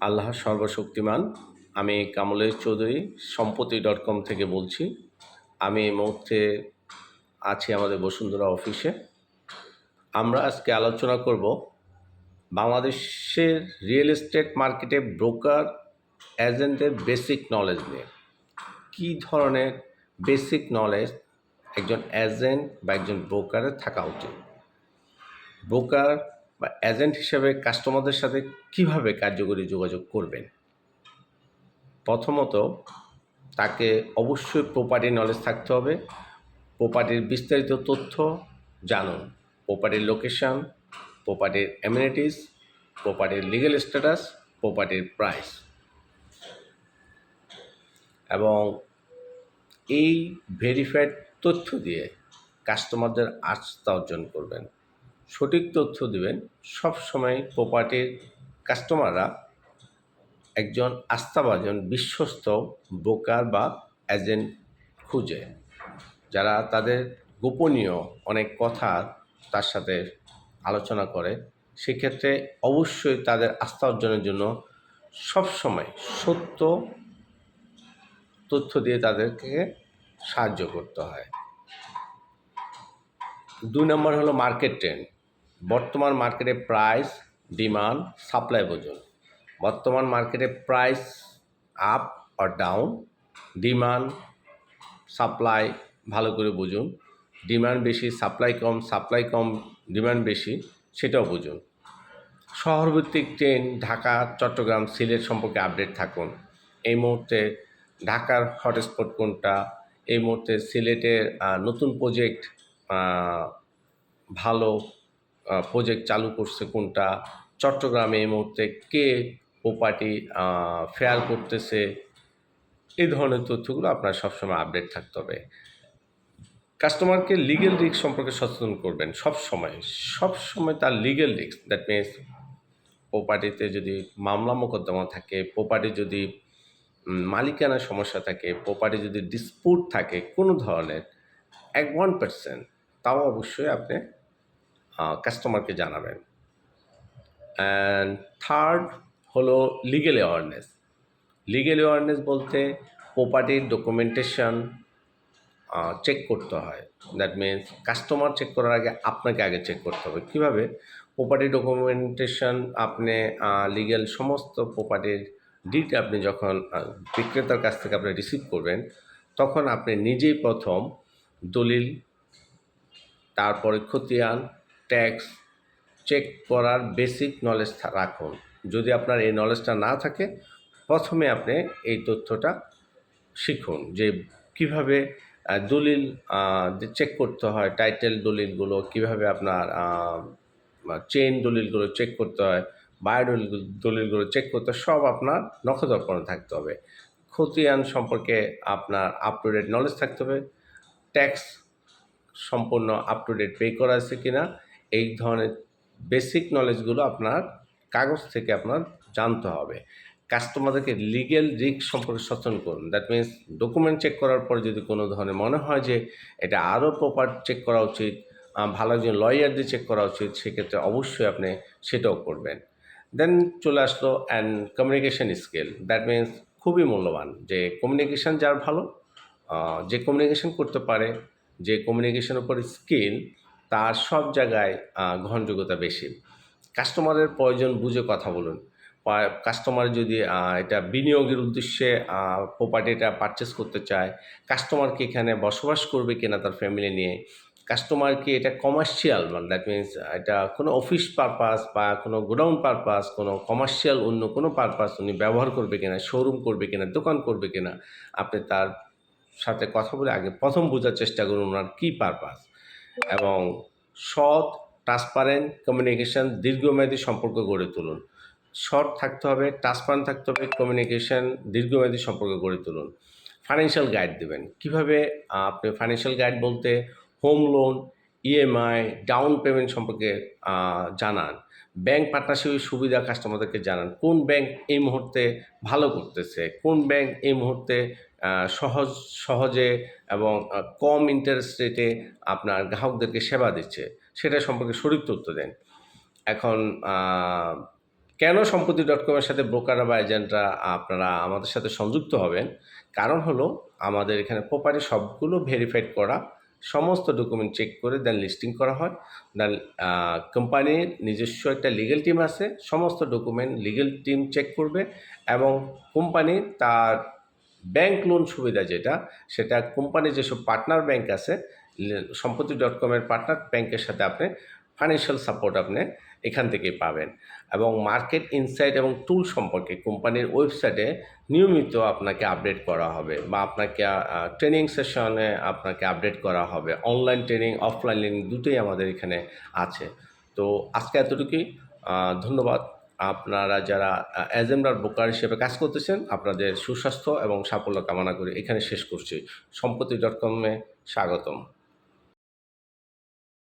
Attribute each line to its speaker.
Speaker 1: আল্লাহ সর্বশক্তিমান। আমি কামলেশ চৌধুরী, সম্পত্তি ডট কম থেকে বলছি। আমি এই মুহূর্তে আছি আমাদের বসুন্ধরা অফিসে। আমরা আজকে আলোচনা করব বাংলাদেশের রিয়েল এস্টেট মার্কেটে ব্রোকার এজেন্টের বেসিক নলেজ নিয়ে। কী ধরনের বেসিক নলেজ একজন এজেন্ট বা একজন ব্রোকারের থাকা উচিত? ব্রোকার বা এজেন্ট হিসেবে কাস্টমারদের সাথে কীভাবে কার্যকরী যোগাযোগ করবেন? প্রথমত তাকে অবশ্যই প্রপার্টি নলেজ থাকতে হবে। প্রপার্টির বিস্তারিত তথ্য জানুন। প্রপার্টির লোকেশন প্রপার্টির অ্যামিনিটিস প্রপার্টির লিগেল স্ট্যাটাস প্রপার্টির প্রাইস এবং এই ভেরিফাইড তথ্য দিয়ে কাস্টমারদের আস্থা অর্জন করবেন। সঠিক তথ্য দেবেন। সব সময় প্রপার্টির কাস্টমাররা একজন আস্থাভাজন, বিশ্বস্ত ব্রোকার বা এজেন্ট খুঁজে। যারা তাদের গোপনীয় অনেক কথা তার সাথে আলোচনা করে, সেক্ষেত্রে অবশ্যই তাদের আস্থা অর্জনের জন্য সবসময় সত্য তথ্য দিয়ে তাদেরকে সাহায্য করতে হয়। দুই নম্বর হলো মার্কেট ট্রেন্ড বর্তমান মার্কেটে প্রাইস, ডিমান্ড, সাপ্লাই বুঝুন বর্তমান মার্কেটে প্রাইস আপ আর ডাউন, ডিমান্ড, সাপ্লাই ভালো করে বুঝুন। ডিমান্ড বেশি, সাপ্লাই কম সাপ্লাই কম, ডিমান্ড বেশি, সেটাও বুঝুন। শহরভিত্তিক ট্রেন ঢাকা, চট্টগ্রাম, সিলেট সম্পর্কে আপডেট থাকুন। এই মুহূর্তে ঢাকার হটস্পট কোনটা? এই মুহূর্তে সিলেটের নতুন প্রজেক্ট ভালো প্রজেক্ট চালু করছে কোনটা? চট্টগ্রামে এই মুহূর্তে কে প্রপার্টি ফেয়ার করতেছে? এই ধরনের তথ্যগুলো আপনার সবসময় আপডেট থাকতে হবে। কাস্টমারকে লিগেল রিস্ক সম্পর্কে সচেতন করবেন সব সময় সব সময় তার লিগেল রিস্ক দ্যাট মিনস প্রপার্টিতে যদি মামলা মোকদ্দমা থাকে প্রপার্টি যদি উম, মালিকানার সমস্যা থাকে প্রপার্টি যদি ডিসপুট থাকে কোনো ধরনের এক ওয়ান পার্সেন্ট তাও অবশ্যই আপনি কাস্টমারকে জানাবেন। অ্যান্ড থার্ড হলো লিগেল অ্যাওয়ারনেস লিগেল অ্যাওয়ারনেস বলতে প্রপার্টির ডকুমেন্টেশন চেক করতে হয়। দ্যাট মিন্স কাস্টমার চেক করার আগে আপনাকে আগে চেক করতে হবে। কীভাবে? প্রপার্টি ডকুমেন্টেশন আপনি লিগেল সমস্ত প্রপার্টির ডিট আপনি যখন বিক্রেতার কাছ থেকে আপনি রিসিভ করবেন, তখন আপনি নিজেই প্রথম দলিল, তারপরে খতিয়ান ট্যাক্স চেক করার বেসিক নলেজ রাখুন। যদি আপনার এই নলেজটা না থাকে, প্রথমে আপনি এই তথ্যটা শিখুন যে কীভাবে দলিল চেক করতে হয়, টাইটেল দলিলগুলো, কীভাবে আপনার চেইন দলিলগুলো চেক করতে হয় বায়ো দলিল দলিলগুলো চেক করতে সব আপনার নখদর্পণে থাকতে হবে। খতিয়ান সম্পর্কে আপনার আপ টু ডেট নলেজ থাকতে হবে। ট্যাক্স সম্পূর্ণ আপ টু ডেট পে করা আছে কিনা এই ধরনের বেসিক নলেজগুলো আপনার কাগজ থেকে আপনার জানতে হবে। কাস্টমারদেরকে লিগেল রিস্ক সম্পর্কে সচেতন করুন। দ্যাট মিন্স ডকুমেন্ট চেক করার পর যদি কোনো ধরনের মনে হয় যে এটা আরও প্রপার চেক করা উচিত ভালো একজন লয়ার দিয়ে চেক করা উচিত, সেক্ষেত্রে অবশ্যই আপনি সেটাও করবেন। দেন চলে আসলো and communication skill that means খুবই মূল্যবান যে কমিউনিকেশন যার ভালো যে কমিউনিকেশন করতে পারে, যে কমিউনিকেশনের উপর স্কিল তার সব জায়গায় গ্রহণযোগ্যতা বেশি। কাস্টমারের প্রয়োজন বুঝে কথা বলুন। কাস্টমার যদি এটা বিনিয়োগের উদ্দেশ্যে প্রপার্টিটা পারচেস করতে চায় কাস্টমার কি এখানে বসবাস করবে কিনা তার ফ্যামিলি নিয়ে কাস্টমার কি এটা কমার্শিয়াল মানে দ্যাট মিনস এটা কোনো অফিস পারপাস বা কোনো গোডাউন পারপাস কোনো কমার্শিয়াল অন্য কোনো পারপাস উনি ব্যবহার করবে কিনা শোরুম করবে কিনা, দোকান করবে কিনা, আপনি তার সাথে কথা বলে আগে প্রথম বোঝার চেষ্টা করুন ওনার কী পারপাস এবং সৎ ট্রান্সপারেন্ট কমিউনিকেশান দীর্ঘমেয়াদী সম্পর্ক গড়ে তুলুন। শর্ট থাকতে হবে ট্রান্সপারেন্ট থাকতে হবে কমিউনিকেশান দীর্ঘমেয়াদী সম্পর্ক গড়ে তুলুন। ফাইন্যান্সিয়াল গাইড দেবেন। কীভাবে আপনি ফাইন্যান্সিয়াল গাইড বলতে home loan EMI down payment সম্পর্কে জানান। ব্যাংক পার্টনারশিপের সুবিধা কাস্টমারদেরকে জানান। কোন ব্যাংক এই মুহূর্তে ভালো করতেছে? কোন ব্যাংক এই মুহূর্তে সহজ, সহজে এবং কম ইন্টারেস্ট রেটে আপনার গ্রাহকদেরকে সেবা দিচ্ছে? সেটা সম্পর্কে সঠিক তথ্য দেন। এখন কেন সম্পত্তি ডট কমের সাথে ব্রোকার বা এজেন্টরা আপনারা আমাদের সাথে সংযুক্ত হবেন? কারণ হলো, আমাদের এখানে প্রপার্টি সবগুলো ভেরিফাইড করা সমস্ত ডকুমেন্ট চেক করে দেন লিস্টিং করা হয়। দেন কোম্পানির নিজস্ব একটা লিগেল টিম আছে, সমস্ত ডকুমেন্ট লিগেল টিম চেক করবে এবং কোম্পানি তার ব্যাংক লোন সুবিধা যেটা, সেটা কোম্পানির যেসব পার্টনার ব্যাংক আছে সম্পত্তি ডট কমের পার্টনার ব্যাংকের সাথে আপনি ফাইন্যান্সিয়াল সাপোর্ট আপনি এখান থেকেই পাবেন। এবং মার্কেট ইনসাইট এবং টুল সম্পর্কে কোম্পানির ওয়েবসাইটে নিয়মিত আপনাকে আপডেট করা হবে বা আপনাকে ট্রেনিং সেশনে আপনাকে আপডেট করা হবে। অনলাইন ট্রেনিং, অফলাইন ট্রেনিং দুটোই আমাদের এখানে আছে। তো আজকে এতটুকুই। ধন্যবাদ। আপনারা যারা এজেন্ডার বোকার হিসেবে কাজ করতেছেন, আপনাদের সুস্বাস্থ্য এবং সাফল্য কামনা করে এখানে শেষ করছি। সম্পত্তি ডট কমে স্বাগতম।